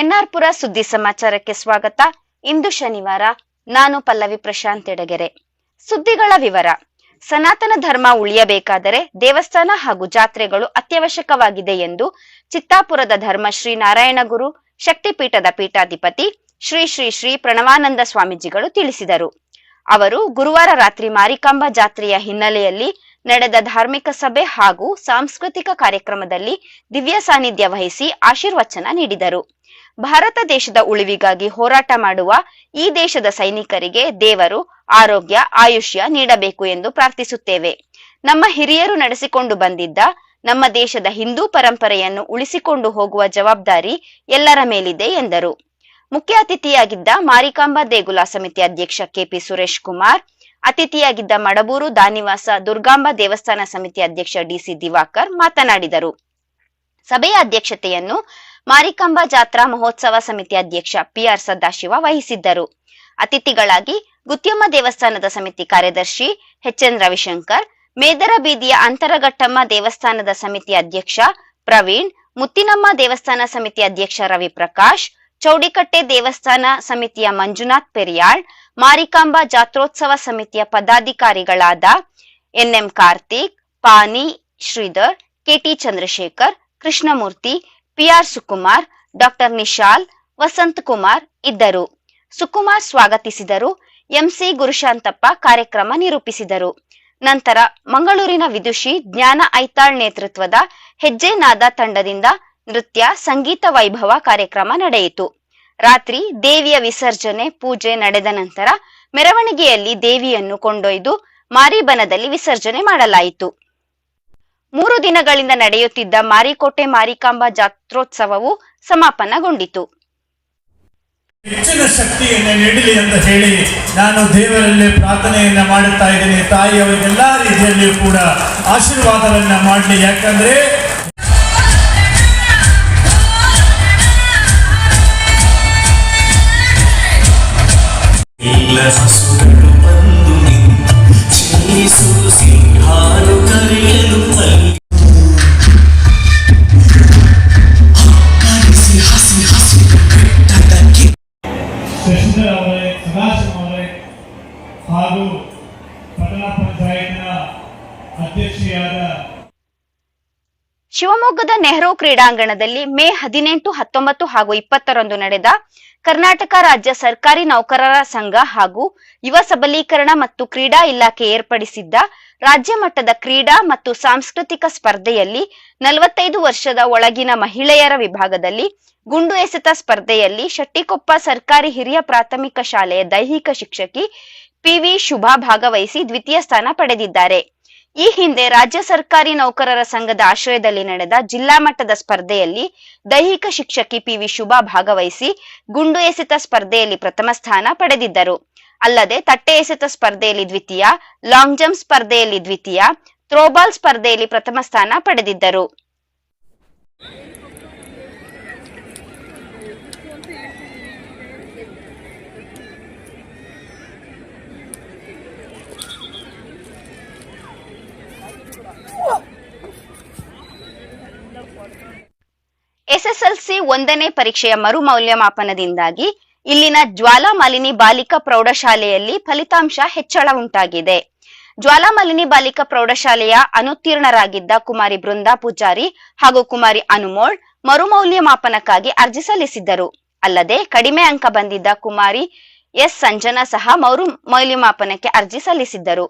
N R ಪುರ ಸುದ್ದಿ ಸಮಾಚಾರಕ್ಕೆ ಸ್ವಾಗತ. ಇಂದು ಶನಿವಾರ, ನಾನು ಪಲ್ಲವಿ ಪ್ರಶಾಂತ್ ಎಡಗೆರೆ. ಸುದ್ದಿಗಳ ವಿವರ. ಸನಾತನ ಧರ್ಮ ಉಳಿಯಬೇಕಾದರೆ ದೇವಸ್ಥಾನ ಹಾಗೂ ಜಾತ್ರೆಗಳು ಅತ್ಯವಶ್ಯಕವಾಗಿದೆ ಎಂದು ಚಿತ್ತಾಪುರದ ಧರ್ಮಶ್ರೀ ನಾರಾಯಣಗುರು ಶಕ್ತಿಪೀಠದ ಪೀಠಾಧಿಪತಿ ಶ್ರೀ ಶ್ರೀ ಶ್ರೀ ಪ್ರಣವಾನಂದ ಸ್ವಾಮೀಜಿಗಳು ತಿಳಿಸಿದರು. ಅವರು ಗುರುವಾರ ರಾತ್ರಿ ಮಾರಿಕಾಂಬಾ ಜಾತ್ರೆಯ ಹಿನ್ನೆಲೆಯಲ್ಲಿ ನಡೆದ ಧಾರ್ಮಿಕ ಸಭೆ ಹಾಗೂ ಸಾಂಸ್ಕೃತಿಕ ಕಾರ್ಯಕ್ರಮದಲ್ಲಿ ದಿವ್ಯ ಸಾನ್ನಿಧ್ಯ ವಹಿಸಿ ಆಶೀರ್ವಚನ ನೀಡಿದರು. ಭಾರತ ದೇಶದ ಉಳಿವಿಗಾಗಿ ಹೋರಾಟ ಮಾಡುವ ಈ ದೇಶದ ಸೈನಿಕರಿಗೆ ದೇವರು ಆರೋಗ್ಯ, ಆಯುಷ್ಯ ನೀಡಬೇಕು ಎಂದು ಪ್ರಾರ್ಥಿಸುತ್ತೇವೆ. ನಮ್ಮ ಹಿರಿಯರು ನಡೆಸಿಕೊಂಡು ಬಂದಿದ್ದ ನಮ್ಮ ದೇಶದ ಹಿಂದೂ ಪರಂಪರೆಯನ್ನು ಉಳಿಸಿಕೊಂಡು ಹೋಗುವ ಜವಾಬ್ದಾರಿ ಎಲ್ಲರ ಮೇಲಿದೆ ಎಂದರು. ಮುಖ್ಯ ಅತಿಥಿಯಾಗಿದ್ದ ಮಾರಿಕಾಂಬಾ ದೇಗುಲ ಸಮಿತಿ ಅಧ್ಯಕ್ಷ ಕೆಪಿ ಸುರೇಶ್ ಕುಮಾರ್ ಅತಿಥಿಯಾಗಿದ್ದ ಮಡಬೂರು, ದಾನಿವಾಸ, ದುರ್ಗಾಂಬಾ ದೇವಸ್ಥಾನ ಸಮಿತಿ ಅಧ್ಯಕ್ಷ ಡಿಸಿ ದಿವಾಕರ್ ಮಾತನಾಡಿದರು. ಸಭೆಯ ಅಧ್ಯಕ್ಷತೆಯನ್ನು ಮಾರಿಕಾಂಬಾ ಜಾತ್ರಾ ಮಹೋತ್ಸವ ಸಮಿತಿ ಅಧ್ಯಕ್ಷ ಪಿಆರ್ ಸದಾಶಿವ ವಹಿಸಿದ್ದರು. ಅತಿಥಿಗಳಾಗಿ ಗುತ್ಯಮ್ಮ ದೇವಸ್ಥಾನದ ಸಮಿತಿ ಕಾರ್ಯದರ್ಶಿ ಎಚ್ಎನ್ ರವಿಶಂಕರ್, ಮೇದರ ಬೀದಿಯ ಅಂತರಘಟ್ಟಮ್ಮ ದೇವಸ್ಥಾನದ ಸಮಿತಿ ಅಧ್ಯಕ್ಷ ಪ್ರವೀಣ್, ಮುತ್ತಿನಮ್ಮ ದೇವಸ್ಥಾನ ಸಮಿತಿ ಅಧ್ಯಕ್ಷ ರವಿಪ್ರಕಾಶ್ ಚೌಡಿಕಟ್ಟೆ ದೇವಸ್ಥಾನ ಸಮಿತಿಯ ಮಂಜುನಾಥ್ ಪೆರಿಯಾಳ್, ಮಾರಿಕಾಂಬಾ ಜಾತ್ರೋತ್ಸವ ಸಮಿತಿಯ ಪದಾಧಿಕಾರಿಗಳಾದ N M Karthik, Pani Shridhar, K T Chandrashekar, Krishnamurthy, P R Sukumar, doctor Nishal, Vasant Kumar ಇದ್ದರು. ಸುಕುಮಾರ್ ಸ್ವಾಗತಿಸಿದರು. ಎಂಸಿ ಗುರುಶಾಂತಪ್ಪ ಕಾರ್ಯಕ್ರಮ ನಿರೂಪಿಸಿದರು. ನಂತರ ಮಂಗಳೂರಿನ ವಿದುಷಿ ಜ್ಞಾನ ಐತಾಳ್ ನೇತೃತ್ವದ ಹೆಜ್ಜೆನಾದ ತಂಡದಿಂದ ನೃತ್ಯ, ಸಂಗೀತ ವೈಭವ ಕಾರ್ಯಕ್ರಮ ನಡೆಯಿತು. ರಾತ್ರಿ ದೇವಿಯ ವಿಸರ್ಜನೆ, ಪೂಜೆ ನಡೆದ ನಂತರ ಮೆರವಣಿಗೆಯಲ್ಲಿ ದೇವಿಯನ್ನು ಕೊಂಡೊಯ್ದು ಮಾರಿಬನದಲ್ಲಿ ವಿಸರ್ಜನೆ ಮಾಡಲಾಯಿತು. ಮೂರು ದಿನಗಳಿಂದ ನಡೆಯುತ್ತಿದ್ದ ಮಾರಿಕೋಟೆ ಮಾರಿಕಾಂಬಾ ಜಾತ್ರೋತ್ಸವವು ಸಮಾಪನಗೊಂಡಿತು. ಹೆಚ್ಚಿನ ಶಕ್ತಿಯನ್ನು ನೀಡಲಿ ಅಂತ ಹೇಳಿ ನಾನು ದೇವರಲ್ಲಿ ಪ್ರಾರ್ಥನೆಯನ್ನ ಮಾಡುತ್ತಾ ಇದ್ದೇನೆ. ತಾಯಿ ಅವರಿಗೆಲ್ಲ ರೀತಿಯಲ್ಲಿಯೂ ಕೂಡ ಆಶೀರ್ವಾದವನ್ನ ಮಾಡಲಿ. ಯಾಕಂದ್ರೆ ಹಾಗೂ ಪಟ್ಟಣ ಪಂಚಾಯತ್ನ ಅಧ್ಯಕ್ಷೆಯಾದ ಶಿವಮೊಗ್ಗದ ನೆಹರು ಕ್ರೀಡಾಂಗಣದಲ್ಲಿ ಮೇ ಹದಿನೆಂಟು, ಹತ್ತೊಂಬತ್ತು ಹಾಗೂ ಇಪ್ಪತ್ತರಂದು ನಡೆದ ಕರ್ನಾಟಕ ರಾಜ್ಯ ಸರ್ಕಾರಿ ನೌಕರರ ಸಂಘ ಹಾಗೂ ಯುವ ಸಬಲೀಕರಣ ಮತ್ತು ಕ್ರೀಡಾ ಇಲಾಖೆ ಏರ್ಪಡಿಸಿದ್ದ ರಾಜ್ಯ ಮಟ್ಟದ ಕ್ರೀಡಾ ಮತ್ತು ಸಾಂಸ್ಕೃತಿಕ ಸ್ಪರ್ಧೆಯಲ್ಲಿ ನಲವತ್ತೈದು ವರ್ಷದ ಒಳಗಿನ ಮಹಿಳೆಯರ ವಿಭಾಗದಲ್ಲಿ ಗುಂಡು ಎಸೆತ ಸ್ಪರ್ಧೆಯಲ್ಲಿ ಶೆಟ್ಟಿಕೊಪ್ಪ ಸರ್ಕಾರಿ ಹಿರಿಯ ಪ್ರಾಥಮಿಕ ಶಾಲೆಯ ದೈಹಿಕ ಶಿಕ್ಷಕಿ ಪಿವಿ ಶುಭಾ ಭಾಗವಹಿಸಿ ದ್ವಿತೀಯ ಸ್ಥಾನ ಪಡೆದಿದ್ದಾರೆ. ಈ ಹಿಂದೆ ರಾಜ್ಯ ಸರ್ಕಾರಿ ನೌಕರರ ಸಂಘದ ಆಶ್ರಯದಲ್ಲಿ ನಡೆದ ಜಿಲ್ಲಾ ಮಟ್ಟದ ಸ್ಪರ್ಧೆಯಲ್ಲಿ ದೈಹಿಕ ಶಿಕ್ಷಕಿ ಪಿವಿ ಶುಭಾ ಭಾಗವಹಿಸಿ ಗುಂಡು ಎಸೆತ ಸ್ಪರ್ಧೆಯಲ್ಲಿ ಪ್ರಥಮ ಸ್ಥಾನ ಪಡೆದಿದ್ದರು. ಅಲ್ಲದೆ ತಟ್ಟೆ ಎಸೆತ ಸ್ಪರ್ಧೆಯಲ್ಲಿ ದ್ವಿತೀಯ, ಲಾಂಗ್ ಜಂಪ್ ಸ್ಪರ್ಧೆಯಲ್ಲಿ ದ್ವಿತೀಯ ಥ್ರೋಬಾಲ್ ಸ್ಪರ್ಧೆಯಲ್ಲಿ ಪ್ರಥಮ ಸ್ಥಾನ ಪಡೆದಿದ್ದರು. ಎಸ್ಎಸ್ಎಲ್ಸಿ ಒಂದನೇ ಪರೀಕ್ಷೆಯ ಮರು ಮೌಲ್ಯಮಾಪನದಿಂದಾಗಿ ಇಲ್ಲಿನ ಜ್ವಾಲಾಮಾಲಿನಿ ಬಾಲಿಕಾ ಪ್ರೌಢಶಾಲೆಯಲ್ಲಿ ಫಲಿತಾಂಶ ಹೆಚ್ಚಳ ಉಂಟಾಗಿದೆ. ಜ್ವಾಲಾಮಾಲಿನಿ ಬಾಲಿಕಾ ಪ್ರೌಢಶಾಲೆಯ ಅನುತ್ತೀರ್ಣರಾಗಿದ್ದ ಕುಮಾರಿ ಬೃಂದಾ ಪೂಜಾರಿ ಹಾಗೂ ಕುಮಾರಿ ಅನುಮೋಳ್ ಮರು ಮೌಲ್ಯಮಾಪನಕ್ಕಾಗಿ ಅರ್ಜಿ ಸಲ್ಲಿಸಿದ್ದರು. ಅಲ್ಲದೆ ಕಡಿಮೆ ಅಂಕ ಬಂದಿದ್ದ ಕುಮಾರಿ ಎಸ್. ಸಂಜನಾ ಸಹ ಮರು ಮೌಲ್ಯಮಾಪನಕ್ಕೆ ಅರ್ಜಿ ಸಲ್ಲಿಸಿದ್ದರು.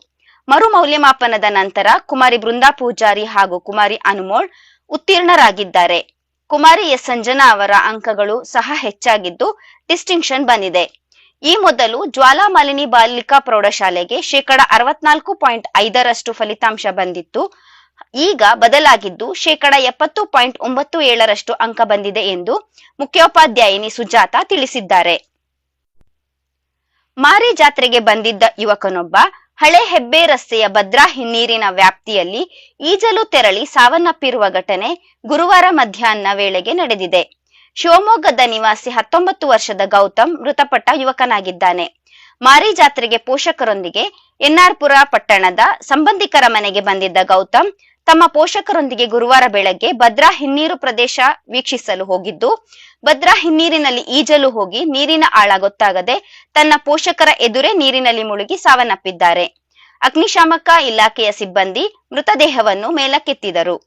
ಮರು ಮೌಲ್ಯಮಾಪನದ ನಂತರ ಕುಮಾರಿ ಬೃಂದಾ ಪೂಜಾರಿ ಹಾಗೂ ಕುಮಾರಿ ಅನುಮೋಳ್ ಉತ್ತೀರ್ಣರಾಗಿದ್ದಾರೆ. ಕುಮಾರಿ ಎಸ್. ಸಂಜನಾ ಅವರ ಅಂಕಗಳು ಸಹ ಹೆಚ್ಚಾಗಿದ್ದು ಡಿಸ್ಟಿಂಕ್ಷನ್ ಬಂದಿದೆ. ಈ ಮೊದಲು ಜ್ವಾಲಾಮಾಲಿನಿ ಬಾಲಿಕಾ ಪ್ರೌಢಶಾಲೆಗೆ ಶೇಕಡ ಅರವತ್ನಾಲ್ಕು ಪಾಯಿಂಟ್ ಐದರಷ್ಟು ಫಲಿತಾಂಶ ಬಂದಿತ್ತು. ಈಗ ಬದಲಾಗಿದ್ದು ಶೇಕಡ ಎಪ್ಪತ್ತು ಪಾಯಿಂಟ್ ಒಂಬತ್ತು ಏಳರಷ್ಟು ಅಂಕ ಬಂದಿದೆ ಎಂದು ಮುಖ್ಯೋಪಾಧ್ಯಾಯಿನಿ ಸುಜಾತ ತಿಳಿಸಿದ್ದಾರೆ. ಮಾರಿ ಜಾತ್ರೆಗೆ ಬಂದಿದ್ದ ಯುವಕನೊಬ್ಬ ಹಳೆ ಹೆಬ್ಬೆ ರಸ್ತೆಯ ಭದ್ರಾ ಹಿನ್ನೀರಿನ ವ್ಯಾಪ್ತಿಯಲ್ಲಿ ಈಜಲು ತೆರಳಿ ಸಾವನ್ನಪ್ಪಿರುವ ಘಟನೆ ಗುರುವಾರ ಮಧ್ಯಾಹ್ನ ವೇಳೆಗೆ ನಡೆದಿದೆ. ಶಿವಮೊಗ್ಗದ ನಿವಾಸಿ ಹತ್ತೊಂಬತ್ತು ವರ್ಷದ ಗೌತಮ್ ಮೃತಪಟ್ಟ ಯುವಕನಾಗಿದ್ದಾನೆ. ಮಾರಿ ಜಾತ್ರೆಗೆ ಪೋಷಕರೊಂದಿಗೆ ಎನ್ಆರ್ಪುರ ಪಟ್ಟಣದ ಸಂಬಂಧಿಕರ ಮನೆಗೆ ಬಂದಿದ್ದ ಗೌತಮ್ ತಮ್ಮ ಪೋಷಕರೊಂದಿಗೆ ಗುರುವಾರ ಬೆಳಗ್ಗೆ ಭದ್ರಾ ಹಿನ್ನೀರು ಪ್ರದೇಶ ವೀಕ್ಷಿಸಲು ಹೋಗಿದ್ದು ಭದ್ರಾ ಹಿನ್ನೀರಿನಲ್ಲಿ ಈಜಲು ಹೋಗಿ ನೀರಿನ ಆಳ ಗೊತ್ತಾಗದೆ ತನ್ನ ಪೋಷಕರ ಎದುರೇ ನೀರಿನಲ್ಲಿ ಮುಳುಗಿ ಸಾವನ್ನಪ್ಪಿದ್ದಾರೆ. ಅಗ್ನಿಶಾಮಕ ಇಲಾಖೆಯ ಸಿಬ್ಬಂದಿ ಮೃತದೇಹವನ್ನು ಮೇಲಕ್ಕೆತ್ತಿದರು.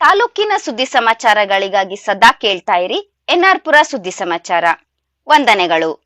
ತಾಲೂಕಿನ ಸುದ್ದಿ ಸಮಾಚಾರಗಳಿಗಾಗಿ ಸದಾ ಕೇಳ್ತಾ ಇರಿ. ಎನ್ಆರ್ಪುರ ಸುದ್ದಿ ಸಮಾಚಾರ. ವಂದನೆಗಳು.